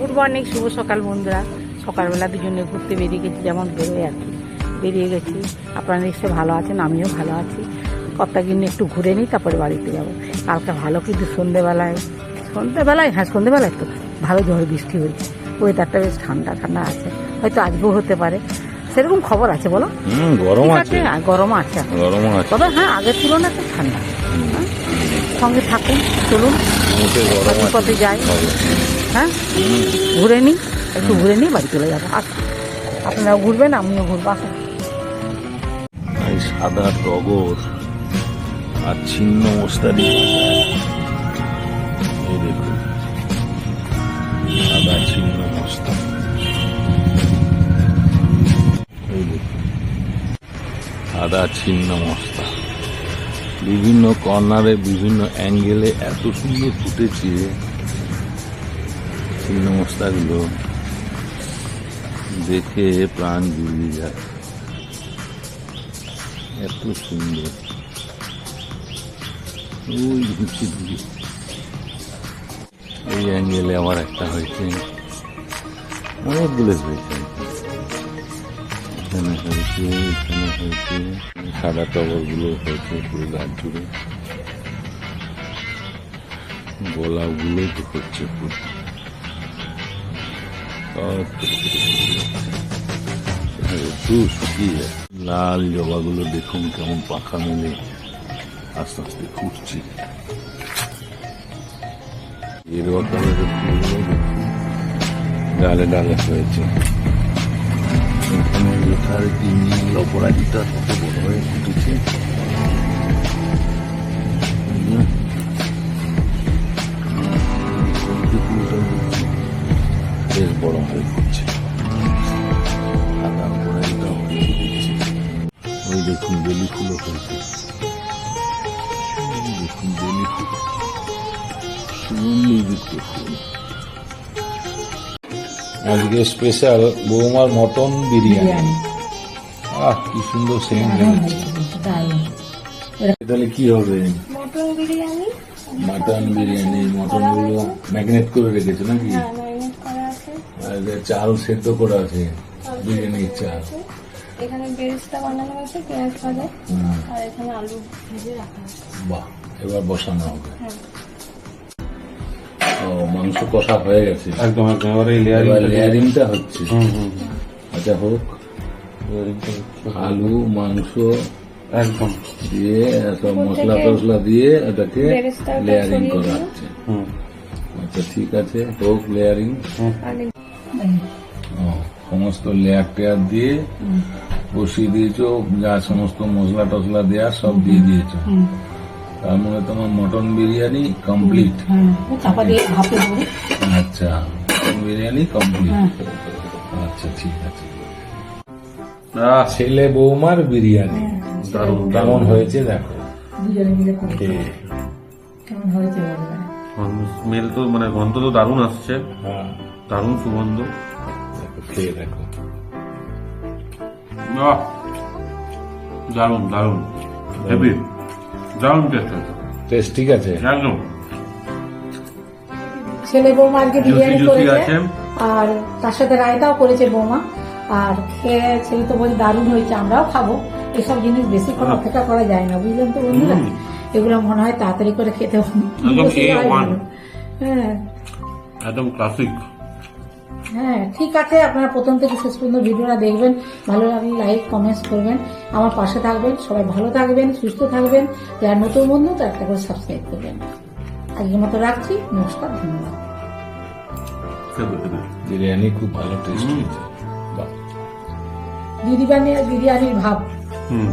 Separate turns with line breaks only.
Good morning শুভ সকাল বন্ধুরা। সকালবেলা দুজনে ঘুরতে বেরিয়ে গেছি যেমন বেরোয় আর কি। বেরিয়ে গেছি। আপনারা নিশ্চয়ই ভালো আছেন আমিও ভালো আছি। কর্তাগিন্নি একটু ঘুরে নিই তারপরে বাড়িতে যাব। কালকে ভালো কিন্তু সন্ধেবেলায় সন্ধেবেলায় হ্যাঁ সন্ধেবেলায় তো ভালো ঝড় বৃষ্টি হয়েছে। ওয়েদারটা বেশ ঠান্ডা ঠান্ডা আছে। হয়তো আজকেও হতে পারে। সেরকম খবর আছে বলো?
গরম আছে
গরম আছে। এখন।
গরম আছে।
তবে হ্যাঁ আগের তুলনায় তো ঠান্ডা। হ্যাঁ? সঙ্গে থাকুন চলুন। পথে যাই। হ্যাঁ? ঘুরে নিই একটু ঘুরে নিই বাড়ি চলে যাব। আসুন আপনারা ঘুরবেন, আমিও ঘুরবো, আসুন।
সাদা টগর আর ছিন্ন মস্তারি এই দেখুন, সাদা ছিন্ন মস্তা এই দেখুন, সাদা ছিন্ন মস্তা বিভিন্ন কর্নারে বিভিন্ন অ্যাঙ্গেলে এত সুন্দর ফুটেছে। ছিন্ন মস্তাগুলো দেখে প্রাণ জুড়িয়ে যায়। এত সুন্দর। ওই ঘুরছি দিকে এই অ্যাঙ্গেলে আমার একটা হয়েছে। অনেকগুলো হয়েছে। এখানে হয়েছে এখানে হয়েছে, সাদা টগরগুলো হয়েছে পুরো গাছ জুড়ে। গোলাপগুলো তো হচ্ছে পুরো। লাল জবাগুলো দেখুন কেমন পাখা মেলে আস্তে আস্তে ফুটছে ডালে ডালে হয়েছে এখানে লেখার কি নীল কত বড় হয়ে ফুটেছে হয়ে ফুটছে সাদা অপরাজিতা হয়ে ফুটেছে ওই দেখুন বেলি ফুলও হয়েছে ওই দেখুন বেলি ফুল সুগন্ধিযুক্ত ফুল আজকে স্পেশাল বৌমার মটন বিরিয়ানি। আহ কি সুন্দর সেন্ট তাহলে কি হবে?
মটন বিরিয়ানি।
মাটন বিরিয়ানি মটনগুলো ম্যাগনেট করে রেখেছে নাকি? চাল সেদ্ধ করা আছে বিরিয়ানির চাল।
এখানে বেরেস্তা বানানো আছে পেঁয়াজ ভাজা
হুম,
আর এখানে আলু ভেজে রাখা আছে।
বাহ এবার বসানো হবে।
হ্যাঁ।
ও মাংস কষা হয়ে গেছে।
একদম এবার
লেয়ারিংটা হচ্ছে।
হুম হুম
আচ্ছা হোক। আলু মাংস
একদম।
দিয়ে সব মশলা টসলা দিয়ে এটাকে লেয়ারিং করা হচ্ছে।
হুম।
আচ্ছা ঠিক আছে। হোক লেয়ারিং
আর
সমস্ত লেয়ার টেয়ার দিয়ে বসিয়ে দিয়েছ যা সমস্ত মশলা টসলা দেয়া সব দিয়ে দিয়েছ। তার মধ্যে তোমার মটন বিরিয়ানি কমপ্লিট আচ্ছা মটন বিরিয়ানি কমপ্লিট আচ্ছা ঠিক আছে।
আহ,
ছেলে বৌমার বিরিয়ানি।
দারুণ
কেমন হয়েছে দেখো।
মিলে
স্মেল তো মানে গন্ধ তো দারুণ আসছে।
হ্যাঁ।
দারুণ সুগন্ধ।
খেয়ে দেখো।
দারুণ দারুণ। হেভি। দারুণ। টেস্ট
টেস্ট ঠিক আছে?
একদম।
ছেলে বৌমা আজকে বিরিয়ানি করেছে। আর তার সাথে রায়তাও করেছে বৌমা। আর খেয়ে ছেলে তো বলছে দারুণ হয়েছে আমরাও খাব। এসব জিনিস বেশিক্ষণ
হ্যাঁ।
অপেক্ষা করা যায় না বুঝলেন তো বন্ধুরা? এগুলো মনে হয় তাড়াতাড়ি করে খেতে
একদম
বসে যাওয়াই
A1
ভালো। হ্যাঁ।
একদম ক্লাসিক
হ্যাঁ ঠিক আছে আপনারা প্রথম থেকে শেষ পর্যন্ত ভিডিওটা দেখবেন ভালো লাগলে লাইক কমেন্টস করবেন আমার পাশে থাকবেন সবাই ভালো থাকবেন সুস্থ থাকবেন যারা নতুন বন্ধু তো একটা করে সাবস্ক্রাইব করবেন। আজকের মতো রাখছি নমস্কার ধন্যবাদ।
বিরিয়ানি খুব ভালো টেস্ট হয়েছে। বাহ।
বিরিয়ানি বিরিয়ানির ভাব।
হুম।